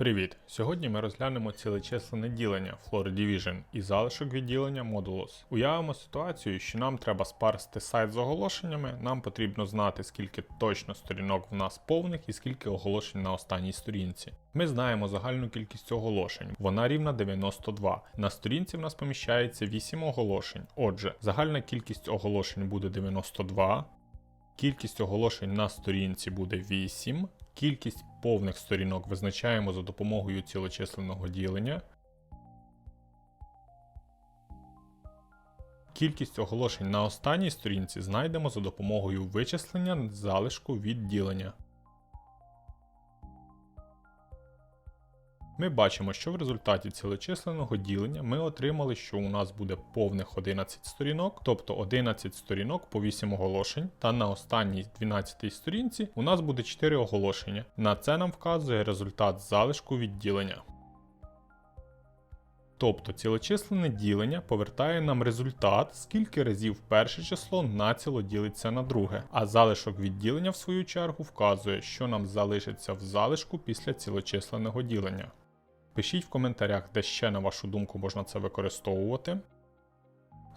Привіт! Сьогодні ми розглянемо цілечисленне ділення Floor Division і залишок відділення Modulus. Уявимо ситуацію, що нам треба спарсити сайт з оголошеннями. Нам потрібно знати, скільки точно сторінок в нас повних і скільки оголошень на останній сторінці. Ми знаємо загальну кількість оголошень, вона рівна 92. На сторінці в нас поміщається 8 оголошень. Отже, загальна кількість оголошень буде 92. Кількість оголошень на сторінці буде 8. Кількість повних сторінок визначаємо за допомогою цілочисленного ділення. Кількість оголошень на останній сторінці знайдемо за допомогою вичислення залишку від ділення. Ми бачимо, що в результаті цілочисленного ділення ми отримали, що у нас буде повних 11 сторінок, тобто 11 сторінок по 8 оголошень, та на останній 12 сторінці у нас буде 4 оголошення. На це нам вказує результат залишку від ділення. Тобто цілочисленне ділення повертає нам результат, скільки разів перше число націло ділиться на друге, а залишок відділення в свою чергу вказує, що нам залишиться в залишку після цілочисленного ділення. Пишіть в коментарях, де ще на вашу думку можна це використовувати.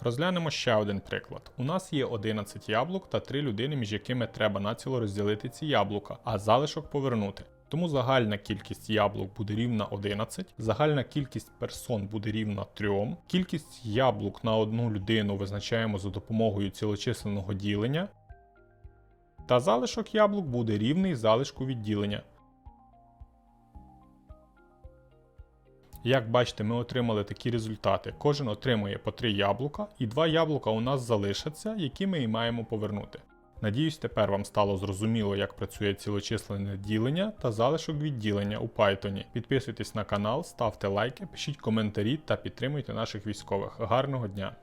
Розглянемо ще один приклад. У нас є 11 яблук та 3 людини, між якими треба націло розділити ці яблука, а залишок повернути. Тому загальна кількість яблук буде рівна 11, загальна кількість персон буде рівна 3, кількість яблук на одну людину визначаємо за допомогою цілочисленного ділення, та залишок яблук буде рівний залишку відділення. Як бачите, ми отримали такі результати. Кожен отримує по 3 яблука, і 2 яблука у нас залишаться, які ми і маємо повернути. Надіюсь, тепер вам стало зрозуміло, як працює цілочисленне ділення та залишок відділення у Python. Підписуйтесь на канал, ставте лайки, пишіть коментарі та підтримуйте наших військових. Гарного дня!